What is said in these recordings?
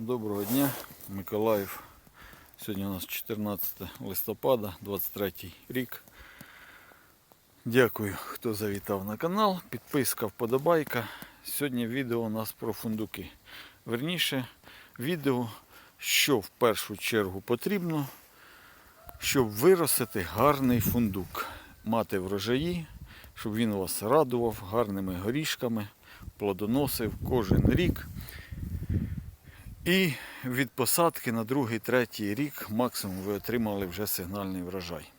Доброго дня, Миколаїв. Сьогодні у нас 14 листопада, 23 рік. Дякую, хто завітав на канал. Підписка, вподобайка. Сьогодні відео у нас про фундуки. Верніше, відео, що в першу чергу потрібно, щоб виростити гарний фундук, мати врожаї, щоб він вас радував гарними горішками, плодоносив кожен рік. І від посадки на другий, третій рік максимум ви отримали вже сигнальний врожай.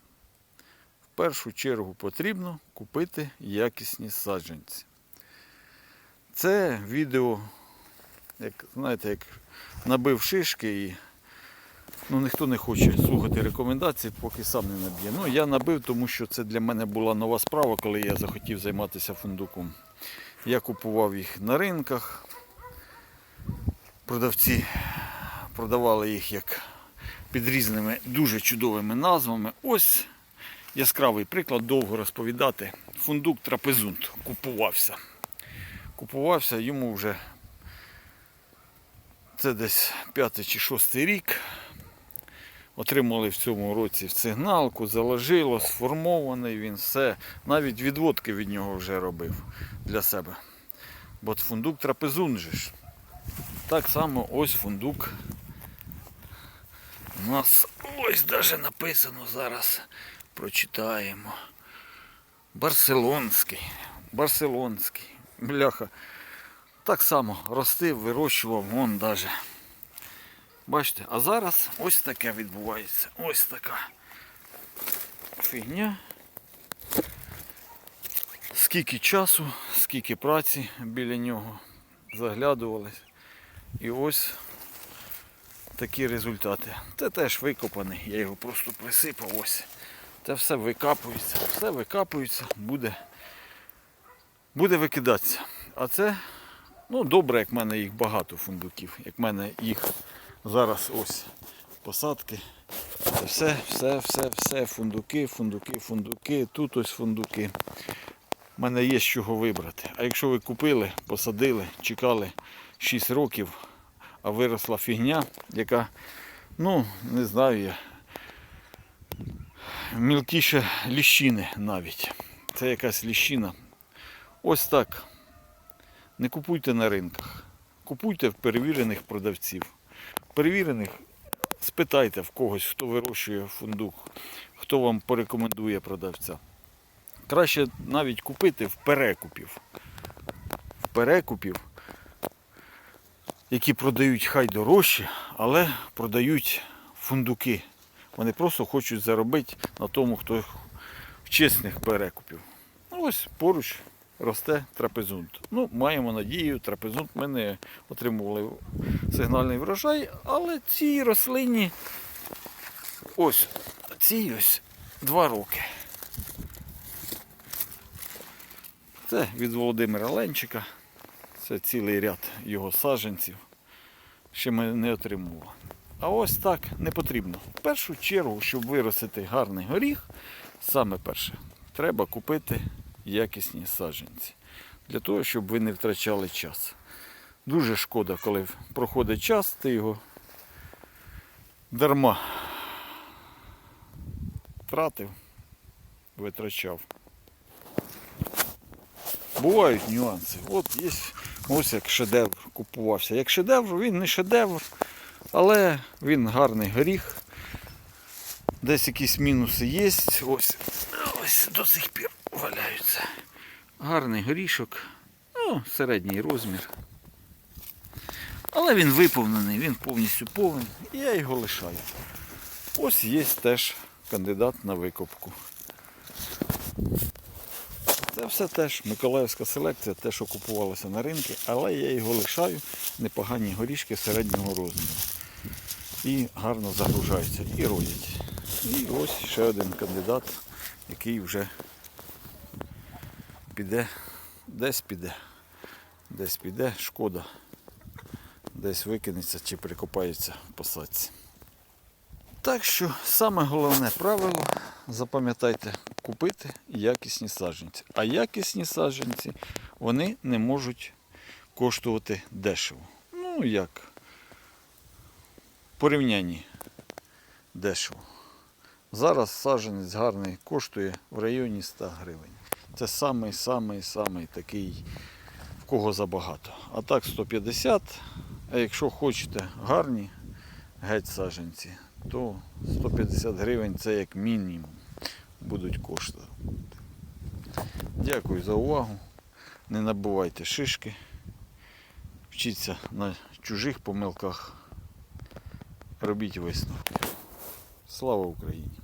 В першу чергу потрібно купити якісні саджанці. Це відео, як знаєте, як набив шишки і ну, ніхто не хоче слухати рекомендації, поки сам не наб'є. Ну, я набив, тому що це для мене була нова справа, коли я захотів займатися фундуком. Я купував їх на ринках. Продавці продавали їх як під різними дуже чудовими назвами. Ось яскравий приклад, довго розповідати. Фундук трапезунт купувався. Купувався йому вже це десь п'ятий чи шостий рік. Отримали в цьому році сигналку, заложило, сформований він все. Навіть відводки від нього вже робив для себе. Бо фундук трапезун же ж. Так само ось фундук. У нас ось даже написано зараз. Прочитаємо. Барселонський. Барселонський. Бляха. Так само ростив, вирощував, вон даже. Бачите, а зараз ось таке відбувається. Ось така фігня. Скільки часу, скільки праці біля нього заглядувались. І ось такі результати. Це теж викопаний, я його просто присипав ось. Це все викапується, все викапується, буде, буде викидатися. А це ну, добре, як в мене їх багато фундуків. Як в мене їх зараз ось посадки. Це все, все, все, все, фундуки, фундуки, фундуки, тут ось фундуки. У мене є з чого вибрати. А якщо ви купили, посадили, чекали 6 років, а виросла фігня, яка, ну, не знаю я, мілкіше ліщини навіть. Це якась ліщина. Ось так. Не купуйте на ринках. Купуйте в перевірених продавців. Перевірених спитайте в когось, хто вирощує фундук, хто вам порекомендує продавця. Краще навіть купити в перекупів. В перекупів, які продають хай дорожче, але продають фундуки. Вони просто хочуть заробити на тому, хто чесних перекупів. Ну, ось поруч росте трапезунт. Ну, маємо надію, трапезунт ми не отримували сигнальний врожай, але цій рослині ось цій ось два роки. Це від Володимира Ленчика. Це цілий ряд його саджанців. Ще ми не отримували. А ось так не потрібно. В першу чергу, щоб виростити гарний горіх, саме перше, треба купити якісні саджанці. Для того, щоб ви не втрачали час. Дуже шкода, коли проходить час, ти його дарма втратив, витрачав. Бувають нюанси. От є ось як шедевр купувався. Як шедевр, він не шедевр, але він гарний горіх. Десь якісь мінуси є. Ось, ось до сих пір валяються. Гарний горішок. Ну, середній розмір. Але він виповнений, він повністю повний. І я його лишаю. Ось є теж кандидат на викопку. Це все теж Миколаївська селекція, те, що купувалося на ринку, але я його лишаю непогані горішки середнього розміру. І гарно загружаються і родять. І ось ще один кандидат, який вже піде, десь піде, десь піде, шкода, десь викинеться чи прикопається в посадці. Так що саме головне правило, запам'ятайте, купити якісні саджанці. А якісні саджанці вони не можуть коштувати дешево. Ну як? порівнянні дешево. Зараз саджанець гарний коштує в районі 100 гривень. Це самий самий самий такий, в кого забагато. А так 150. А якщо хочете гарні геть саджанці, то 150 гривень це як мінімум будуть коштувати. Дякую за увагу. Не набувайте шишки. Вчіться на чужих помилках. Робіть висновки. Слава Україні!